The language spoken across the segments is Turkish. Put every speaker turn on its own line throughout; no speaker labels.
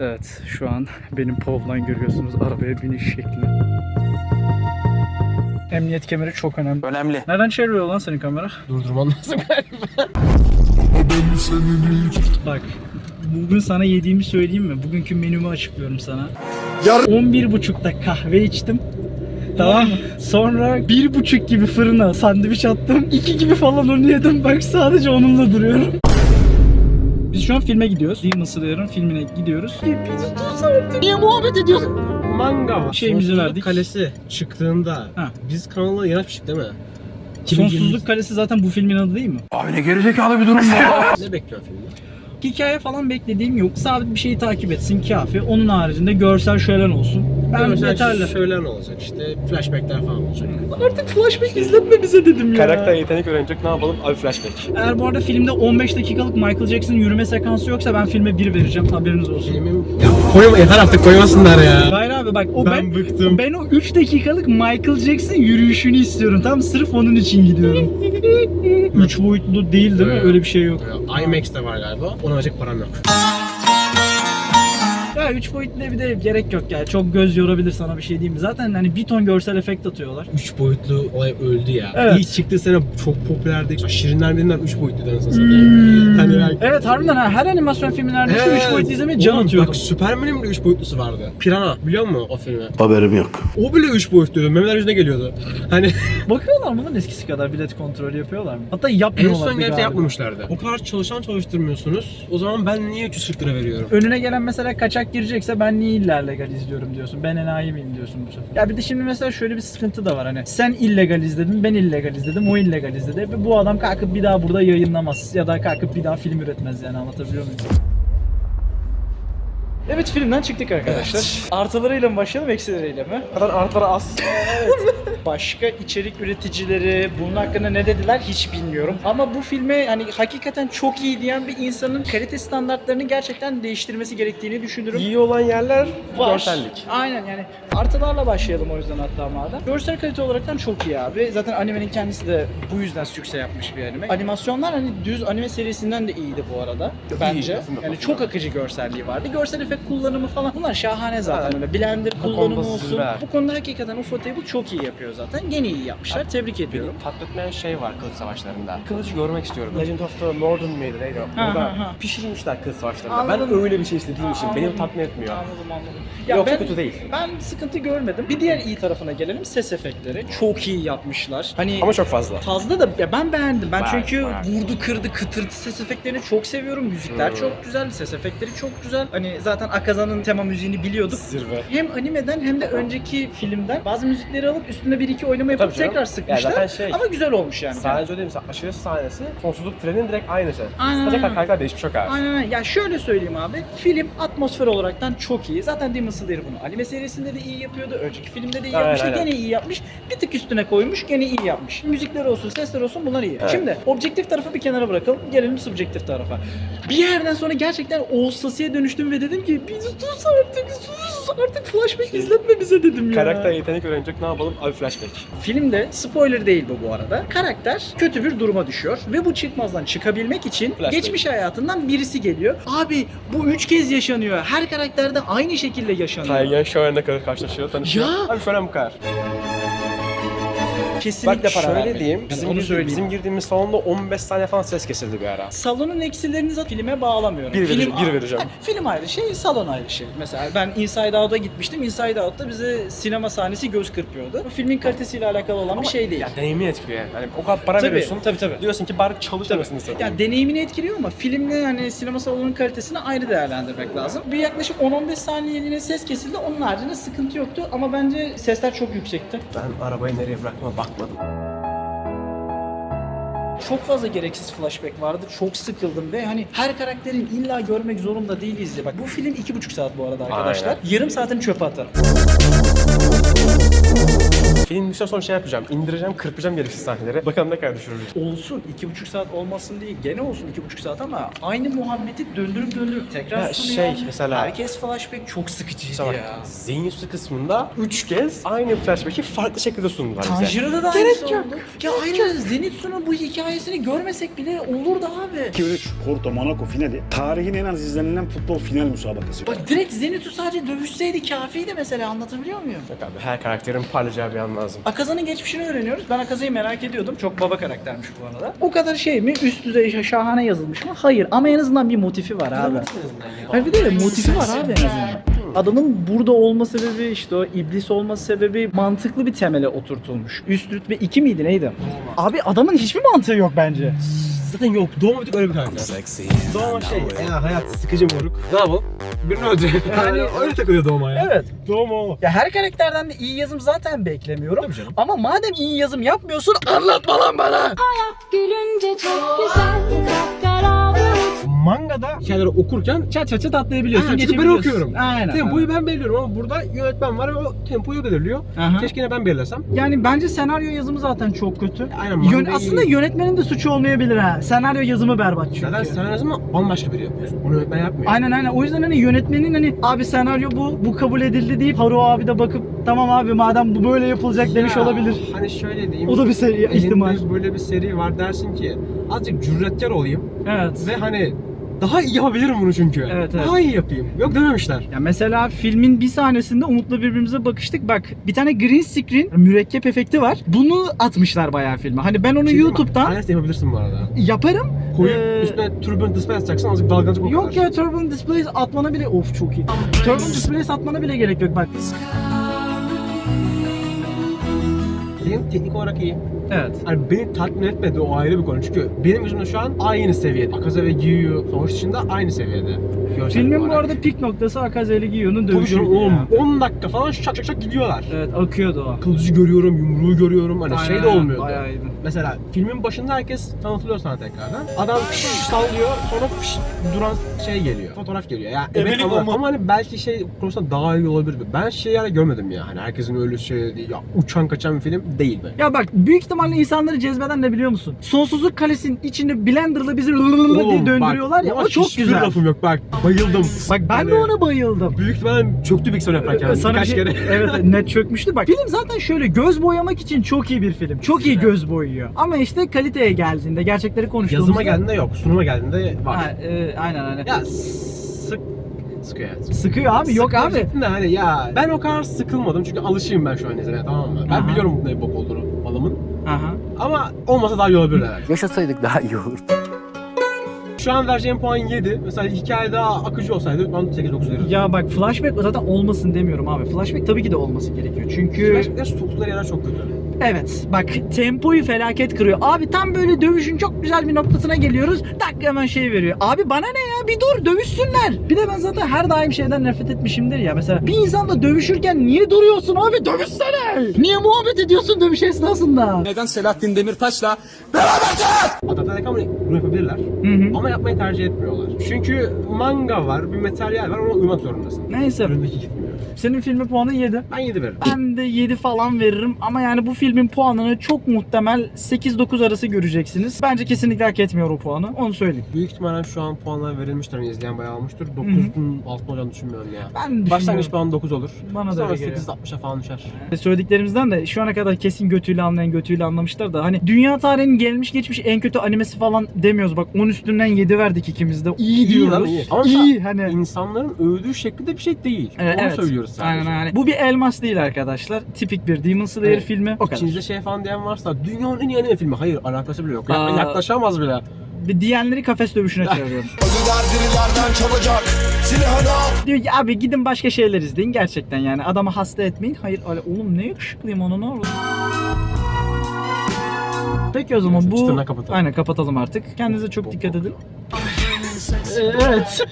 Evet şu an benim povlan görüyorsunuz arabaya biniş şekli. Emniyet kemeri çok önemli.
Önemli.
Nereden çeviriyor lan senin kamera?
Durdurman lazım galiba.
Bak bugün sana yediğimi söyleyeyim mi? Bugünkü menümü açıklıyorum sana. 11.30'da kahve içtim. Tamam mı? Sonra bir buçuk gibi fırına sandviç attım. iki gibi falan onu yedim. Bak sadece onunla duruyorum. Şu an filme gidiyoruz. Demon Slayer'ın filmine gidiyoruz. Artık. Niye muhabbet ediyorsun?
Manga var.
Şeyimizi
Sonsuzluk
verdik.
Kalesi çıktığında
Ha.
biz kanala yanaşmıştık değil mi?
Sonsuzluk Kalesi zaten bu filmin adı değil mi?
Abi ne gerizekalı bir durum bu.
Ne bekliyorsun filmde?
Hikaye falan beklediğim yok. Sabit bir şeyi takip etsin kafi. Onun haricinde görsel şölen olsun. Ben
Mesela
yeterli.
Şöyle ne olacak işte flashbackler falan olacak.
Artık flashback izletme bize dedim ya.
Karakter yetenek öğrenecek ne yapalım? Abi flashback.
Eğer bu arada filmde 15 dakikalık Michael Jackson yürüme sekansı yoksa ben filme 1 vereceğim haberiniz olsun.
Filmim... Ya koyma yeter artık koymasınlar ya.
Hayır abi bak o ben,
Ben bıktım.
ben o 3 dakikalık Michael Jackson yürüyüşünü istiyorum. Tam sırf onun için gidiyorum. 3 boyutlu değil değil mi?
Evet.
Öyle bir şey yok.
Ya, IMAX'te var galiba. Ona verecek param yok.
Ya 3 boyutlu bir de gerek yok yani. Çok göz yorabilir sana bir şey diyeyim? Zaten hani bir ton görsel efekt atıyorlar.
3 boyutlu olay öldü ya.
Evet.
İlk çıktığı sene çok popülerdi. Şirinler birinden 3 boyutlu
Hmm.
satayım. Hani yani
Evet harbiden ha, her animasyon filmi neredeyse 3
Evet.
boyutlu izlemeye can
Oğlum
atıyordum.
Bak Superman'in bile 3 boyutlusu vardı. Piranha biliyor musun o filmi?
Haberim yok.
O bile 3 boyutluydu. Memeler yüzüne geliyordu. Hani
Bakıyorlar mı lan eskisi kadar bilet kontrolü yapıyorlar mı? Hatta
en
yapmıyorlar.
son gerçekten yapmamışlardı. O kadar çalışan çalıştırmıyorsunuz. O zaman ben niye 340 lira veriyorum?
Önüne gelen mesela kaçak girecekse ben niye illa legal izliyorum diyorsun. Ben enayi miyim diyorsun bu sefer. Ya bir de şimdi mesela şöyle bir sıkıntı da var hani. Sen illegal izledin, ben illegal izledim, o illegal izledi. Bu adam kalkıp bir daha burada yayınlamaz. Ya da kalkıp bir daha film üretmez yani anlatabiliyor muyum? Evet filmden çıktık arkadaşlar. Artılarıyla mı başlayalım eksileriyle mi?
kadar artlara az.
Başka içerik üreticileri bunun hakkında ne dediler hiç bilmiyorum. Ama bu filme hani hakikaten çok iyi diyen bir insanın kalite standartlarını gerçekten değiştirmesi gerektiğini düşünürüm.
İyi olan yerler
Var.
görsellik.
Aynen yani artılarla başlayalım o yüzden hatta madem. Görsel kalite olaraktan çok iyi abi. Zaten animenin kendisi de bu yüzden sükse yapmış bir anime. Animasyonlar hani düz anime serisinden de iyiydi bu arada bence.
kesinlikle.
Yani çok akıcı görselliği vardı. Görsel efekt kullanımı falan bunlar şahane zaten
Evet.
öyle. Blender
Bu
kullanımı
konuda
olsun.
zirve.
Bu konuda hakikaten Ufotable çok iyi yapıyor zaten. Gene iyi yapmışlar. Tebrik ediyorum.
tatmin etmeyen şey var kılıç savaşlarında. Kılıcı görmek istiyorum. Legend of the Northern mıydı neydi? o?
Ha,
Orada
ha, ha.
pişirilmişler kılıç savaşlarında.
Anladım.
Ben öyle bir şey istediğim için beni
Anladım.
tatmin etmiyor.
Anladım anladım.
Yoksa kötü değil.
Ben sıkıntı görmedim. Bir diğer iyi tarafına gelelim. Ses efektleri. Çok iyi yapmışlar. Hani
Ama çok fazla.
Fazla da ya ben beğendim. Ben
Bayağı-
çünkü
bayağı.
vurdu kırdı kıtırtı ses efektlerini çok seviyorum. Müzikler
Hmm.
çok güzel, ses efektleri çok güzel. Hani zaten Akaza'nın tema müziğini biliyorduk.
Zirve.
Hem animeden hem de önceki filmden bazı müzikleri alıp üstüne bir iki oynama yapıp
Tabii canım.
tekrar
Ya
sıkmışlar.
zaten şey-
Ama güzel olmuş yani.
Sadece o değil mesela aşırı sahnesi sonsuzluk trenin direkt aynısı.
Aynen,
Sadece
aynen.
karakter değişmiş yok abi.
Aynen. Ya şöyle söyleyeyim abi. Film atmosfer olaraktan çok iyi. Zaten Demon Slayer bunu anime serisinde de iyi yapıyordu. Önceki filmde de iyi
Aynen,
yapmıştı.
aynen.
Gene iyi yapmış. Bir tık üstüne koymuş. Gene iyi yapmış. Müzikler olsun, sesler olsun bunlar iyi.
Evet.
Şimdi objektif tarafı bir kenara bırakalım. Gelelim subjektif tarafa. Bir yerden sonra gerçekten Oğuz Sasi'ye dönüştüm ve dedim ki bir sus artık sus artık flashback izletme bize dedim ya.
Karakter yetenek öğrenecek ne yapalım? Abi flashback.
Filmde spoiler değil bu bu arada. Karakter kötü bir duruma düşüyor ve bu çıkmazdan çıkabilmek için
Flashback.
geçmiş hayatından birisi geliyor. Abi bu üç kez yaşanıyor. Her karakterde aynı şekilde yaşanıyor.
Taygen kadar karşılaşıyor, tanışıyor.
Ya!
Abi şöyle bu kadar.
Kesinlikle
Bak
para
şöyle
vermeyin.
diyeyim,
Yani
bizim,
onu
girdi- bizim girdiğimiz salonda 15 saniye falan ses kesildi bir ara.
Salonun eksilerini zaten filme bağlamıyorum.
Bir vereceğim, bir vereceğim.
Hani film ayrı şey, salon ayrı şey. Mesela ben Inside Out'a gitmiştim. Inside Out'ta bize sinema sahnesi göz kırpıyordu. Bu filmin kalitesiyle alakalı olan bir şey değil.
Ya deneyimini etkiliyor yani. Hani o kadar para
Tabii,
veriyorsun.
tabii, tabii.
Diyorsun ki bari çalışmasını satayım.
Ya deneyimini etkiliyor ama filmle hani sinema salonunun kalitesini ayrı değerlendirmek lazım. Bir yaklaşık 10-15 saniyeliğine ses kesildi. Onun haricinde sıkıntı yoktu ama bence sesler çok yüksekti.
Ben arabayı nereye bıraktığıma bakmadım.
Çok fazla gereksiz flashback vardı. Çok sıkıldım ve hani her karakterin illa görmek zorunda değiliz diye. Bak bu film iki buçuk saat bu arada arkadaşlar. Yarım saatini çöpe atarım.
Film bittikten sonra şey yapacağım. indireceğim, kırpacağım gereksiz sahneleri. Bakalım ne kadar düşürürüz.
Olsun iki buçuk saat olmasın değil. Gene olsun iki buçuk saat ama aynı muhabbeti döndürüp döndürüp tekrar
Ya
sunuyor.
şey, mesela-
Herkes flashback çok sıkıcıydı
Mesela
ya.
zihin üstü kısmında 3 kez aynı flashback'i farklı şekilde sundular bize.
Tanjiro'da da
Gerek
aynısı
yok.
oldu. Ya aynı Zenitsu'nun bu hikayesini görmesek bile olurdu abi.
2-3 Porto Monaco finali tarihin en az izlenilen futbol final müsabakası.
Bak direkt Zenitsu sadece dövüşseydi kafiydi mesela anlatabiliyor muyum?
Yok abi her karakterin parlayacağı bir an lazım.
Akaza'nın geçmişini öğreniyoruz. Ben Akaza'yı merak ediyordum. Çok baba karaktermiş bu arada. O kadar şey mi? Üst düzey şa- şahane yazılmış mı? Hayır ama en azından bir motifi var abi. Hayır bir de motifi var abi en azından. Adamın burada olma sebebi işte o iblis olma sebebi mantıklı bir temele oturtulmuş. Üst rütbe 2 miydi neydi? Abi adamın hiçbir mantığı yok bence.
Zaten yok. Doğma bir tık öyle bir karakter. Doğma şey. Ya hayat sıkıcı moruk. Ne yapalım? Birini öldürelim. Yani öyle takılıyor Doğma ya.
Evet.
Doğma o.
Ya her karakterden de iyi yazım zaten beklemiyorum.
Tabii canım.
Ama madem iyi yazım yapmıyorsun anlatma lan bana.
Gülünce çok güzel vurur.
Mangada hikayeleri okurken
Çat çat çat atlayabiliyorsun.
Aynen, çünkü ben
geçebiliyorsun.
okuyorum.
Aynen.
tempoyu ben belirliyorum ama burada yönetmen var ve o tempoyu belirliyor.
Aha.
Keşke yine ben belirlesem.
Yani bence senaryo yazımı zaten çok kötü.
Aynen,
Yön,
manga
aslında yönetmenin de suçu olmayabilir ha. Senaryo yazımı berbat çünkü.
Zaten senaryosu bambaşka biri yapıyor. Onu yönetmen yapmıyor.
Aynen aynen. O yüzden hani yönetmenin hani abi senaryo bu, bu kabul edildi deyip Haru abi de bakıp tamam abi madem bu böyle yapılacak demiş
Ya,
olabilir.
Hani şöyle diyeyim.
O da bir seri
elinde
ihtimal.
böyle bir seri var dersin ki azıcık cüretkar olayım
Evet.
ve hani daha iyi yapabilirim bunu çünkü.
Evet, evet.
Daha iyi yapayım. Yok dememişler.
Ya mesela filmin bir sahnesinde Umut'la birbirimize bakıştık. Bak bir tane green screen mürekkep efekti var. Bunu atmışlar bayağı filme. Hani ben onu
Şey diyeyim mi?
YouTube'dan
Aynısını yapabilirsin bu arada.
yaparım.
Koyup
Ee,
üstüne turbulent display atacaksın azıcık dalgalanacak o
Yok
kadar.
ya Turbo Displays atmana bile of çok iyi. Turbo Displays atmana bile gerek yok bak.
Film teknik olarak iyi.
Evet.
Hani beni tatmin etmedi o ayrı bir konu çünkü benim gözümde şu an aynı seviyede. Akaza ve Giyu savaş dışında aynı seviyede. Görsel
Filmin bu
olarak.
arada pik noktası Akaze ile Giyo'nun dövüşü.
canım oğlum 10 dakika falan şak şak şak gidiyorlar.
Evet akıyordu o.
Kılıcı görüyorum, yumruğu görüyorum. Hani şey de
Aynen,
olmuyordu.
Bayağı iyiydi.
Mesela filmin başında herkes tanıtılıyor sana tekrardan. Adam fış sallıyor sonra fış duran şey geliyor. Fotoğraf geliyor. Ya evet
Ebelik
ama, ama hani belki şey konusunda daha iyi olabilir. Ben şey yani görmedim ya. Hani herkesin öyle şey değil. Ya uçan kaçan bir film değil be.
Ya bak büyük ihtimalle insanları cezbeden ne biliyor musun? Sonsuzluk Kalesi'nin içinde blenderla bizi lılılılılı diye
Oğlum,
döndürüyorlar
bak,
ya
ona
o çok
hiçbir
güzel.
lafım yok bak. Bayıldım.
Bak ben
Hani
de ona bayıldım.
Büyük ihtimalle çöktü bilgisayar yaparken.
Sana
birkaç
bir şey-
kere.
evet net çökmüştü. Bak film zaten şöyle göz boyamak için çok iyi bir film. Çok iyi göz boyuyor. Ama işte kaliteye geldiğinde gerçekleri konuştuğumuzda.
Yazıma geldiğinde yok. Sunuma geldiğinde var.
Ha, e, aynen aynen.
Ya sık sıkıyor evet.
Sıkıyor abi yok abi.
Sıkılacaktım da hani ya ben o kadar sıkılmadım çünkü alışığım ben şu an izlemeye tamam mı? Ben
Aha.
biliyorum ne bok olduğunu malımın.
Aha.
Ama olmasa daha iyi olabilir evet.
Yaşasaydık daha iyi olurdu.
Şu an vereceğim puan 7. Mesela hikaye daha akıcı olsaydı ben 8-9 verirdim.
Ya bak flashback zaten olmasın demiyorum abi. Flashback tabii ki de olması gerekiyor. Çünkü
Flashback'ler soktukları yerler çok kötü.
Evet bak tempoyu felaket kırıyor. Abi tam böyle dövüşün çok güzel bir noktasına geliyoruz. Tak hemen şey veriyor. Abi bana ne ya bir dur dövüşsünler. Bir de ben zaten her daim şeyden nefret etmişimdir ya. Mesela bir insanla dövüşürken niye duruyorsun abi dövüşsene. Niye muhabbet ediyorsun dövüş esnasında?
Neden Selahattin Demirtaş'la
Adapte ama bunu yapabilirler.
Hı hı.
Ama yapmayı tercih etmiyorlar. Çünkü manga var, bir materyal var ona uymak zorundasın.
Neyse
Önündeki gitmiyor.
Senin filmi puanı 7.
Ben 7 veririm.
Ben de 7 falan veririm ama yani bu filmin puanını çok muhtemel 8-9 arası göreceksiniz. Bence kesinlikle hak etmiyor o puanı. Onu söyleyeyim.
Büyük ihtimalle şu an puanlar verilmiştir. Hani izleyen bayağı almıştır. 9'un altında olacağını düşünmüyorum ya.
Ben.
Başlangıç puanı 9 olur.
Bana da
Sonra
öyle geliyor.
8-60'a falan düşer.
Söylediklerimizden de şu ana kadar kesin götüyle anlayan götüyle anlamışlar da hani dünya tarihinin gelmiş geçmiş en kötü animesi falan demiyoruz. Bak 10 üstünden 7 verdik ikimiz de. İyi,
İyi
diyoruz.
lan, iyi. Ama
iyi hani.
İnsanların övdüğü şekilde bir şey değil.
Evet,
Onu
evet.
Söylüyoruz sadece.
Aynen aynen. Bu bir elmas değil arkadaşlar. Tipik bir Demon Slayer
Evet.
filmi. O kadar.
İçinizde şey falan diyen varsa dünyanın en iyi anime filmi. Hayır alakası bile yok. Ya-
Aa.
yaklaşamaz bile.
Bir diyenleri kafes dövüşüne çağırıyorum.
Ölüler dirilerden çalacak. Silahını al.
Diyor ki abi gidin başka şeyler izleyin gerçekten yani adamı hasta etmeyin. Hayır öyle oğlum ne yakışıklıyım ona ne olur. Peki o zaman
Neyse,
bu...
çıtırına kapatalım.
Aynen kapatalım artık. Kendinize çok dikkat edin. Evet.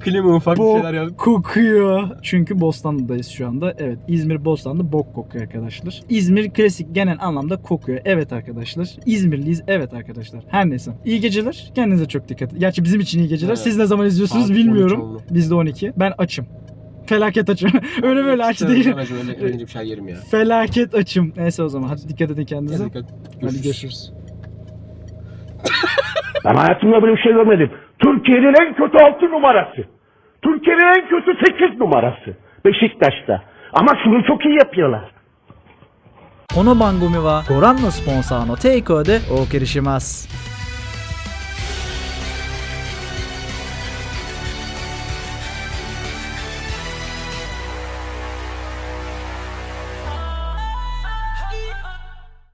Klima ufak bir şeyler yazdı.
kokuyor. Çünkü Bostanlı'dayız şu anda. Evet İzmir Bostanlı bok kokuyor arkadaşlar. İzmir klasik genel anlamda kokuyor. Evet arkadaşlar. İzmirliyiz. Evet arkadaşlar. Her neyse. İyi geceler. Kendinize çok dikkat edin. Gerçi bizim için iyi geceler.
Evet.
Siz ne zaman izliyorsunuz
Saat 12
bilmiyorum.
oldu.
Bizde 12. Ben açım. Felaket açım. öyle böyle aç değil.
Ben öyle öyle bir şey yerim ya.
Felaket açım. Neyse o zaman hadi dikkat edin kendinize.
Dikkat.
Hadi görüşürüz.
Ben hayatımda böyle bir şey görmedim. Türkiye'nin en kötü 6 numarası. Türkiye'nin en kötü 8 numarası. Beşiktaş'ta. Ama şunu çok iyi yapıyorlar.
この番組はご覧のスポンサーの提供でお送りします